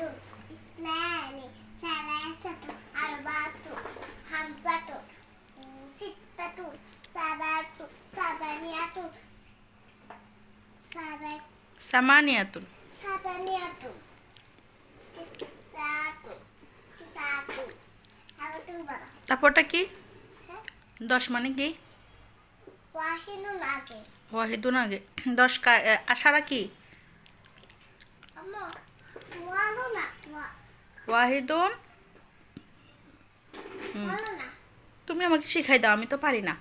اثنان ثلاثة أربعة خمسة ستة سبعة ثمانية سبعة সামানিয়াতুন ثمانية تسعة تسعة আবার তুমি বলো তারপরটা কি হ্যাঁ দশ মানে কি ওয়াহিদ আগে ওয়াহিদুন আগে দশ কা- এ, আশারা কি ওয়াহিদুন? বলো তুমি আমাকে শিখাই দাও আমি তো পারি না।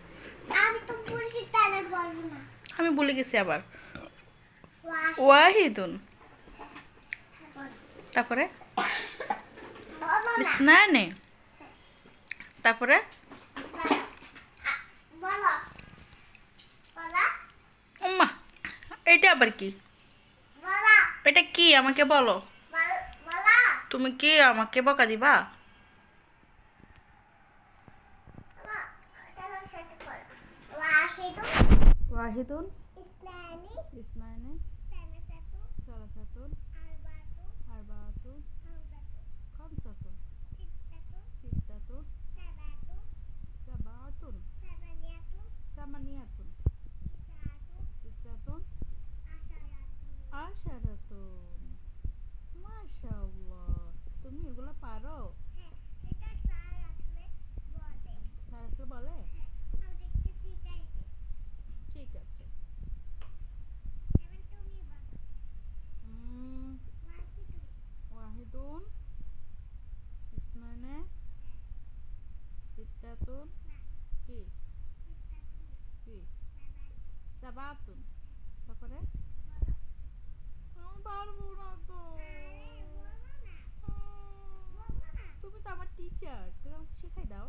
আমি ভুলে গেছি আবার। ওয়াহিদুন। তারপরে? না তারপরে? বলো বলো বলো উম্মা এটা আবার কি? এটা কি? আমাকে বলো। তুমি কি আমাকে বকা দিবা? ওয়াহিদুন? ইসলামি ইসনানে সালাসাতু সালাসাতুন আরবাতু আরবাতুন? খামসাতুন? সিত্তাতু সিত্তাতুন? সাবাতু সাবাতুন? সামানিয়াতু সামানিয়াতুন তিসআতু তিসাতুন আশারাতু আশারাতুন মাশাআল্লাহ তুমি এগুলো পারো হ্যাঁ এটা স্যার আসলে বলে সারাসে বলে হ্যাঁ আমাদেরকে শিখাইবে ঠিক আছে এবার তুমি বলো উম, ওয়াহিদু সিত্তাতুন কি সিত্তাতু কি সাবাতু সাবাতুন তারপরে আরে না তুমি তো আমার টিচার তুমি আমাকে শেখাই দাও।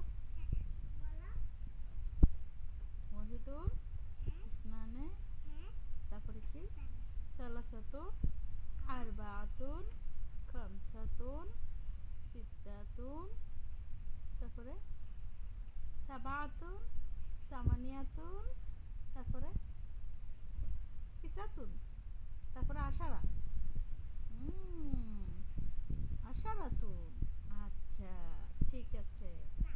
ইসনানে হ্যাঁ তারপরে কি? সালাসাতুন, আরবাতুন খামসাতুন সিত্তাতুন তারপরে সাবাতুন সামানিয়াতুন তারপরে কিসাতুন তারপরে আশারা। আশারাতুন আচ্ছা ঠিক আছে না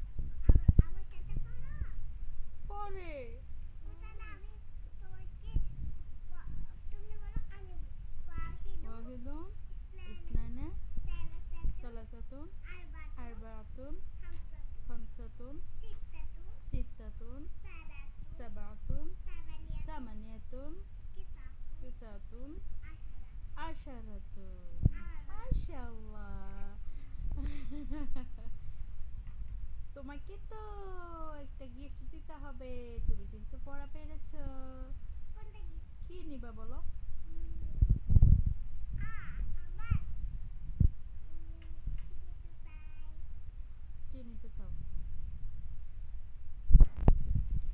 আমার আমার সাথে বলো পরে তাহলে আমি তোমাকে ওয়া- তুমি বলো আমি ওয়াহিদু ওয়াহিদুন ইসলামি ইসনানে আরবাতু আরবাতুন খামসাতু খামসাতুন সাবাতু সাবাতুন সামানিয়াতু সামানিয়াতুন তিসআতু আশারাতুন আর তোমাকে তো একটা গিফট দিতে হবে তুমি যেহেতু পড়া পেরেছ কোনটা কি কি নিবা বলো আ আমার কি নিতে চাও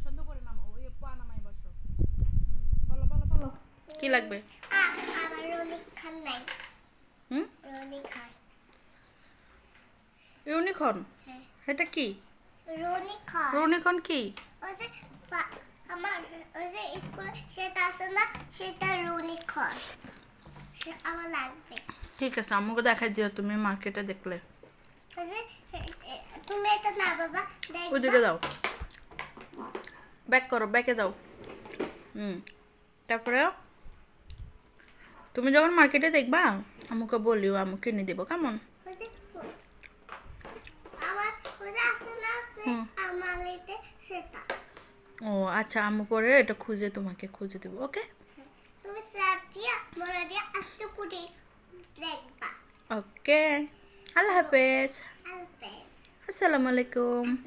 সুন্দর করে নামাও ওই পা নামাই বসো। বলো বলো বলো। কি লাগবে? আমার রনিক খান নাই। হুম? রনিক খান। ইউনিকর্ন হ্যাঁ। এটা কি? রনিক খান ইউনিকর্ন কি? ওই যে আমার ওই যে স্কুলে সেটা আছে না সেটা রনিক খান সে আমার লাগবে। ঠিক আছে আমাকে দেখাই দিও তুমি মার্কেটে দেখলে। ওই যে তুমি এটা না বাবা ওইদিকে যাও। ব্যাক করো ব্যাকে যাও। হুম তারপরে তুমি যখন মার্কেটে দেখবা আমাকে বলিও আমি কিনে দেবো কেমন? ও আচ্ছা আমি পরে এটা খুঁজে তোমাকে খুঁজে দেবো ওকে? ওকে। আল্লাহ হাফেজ। Assalamualaikum.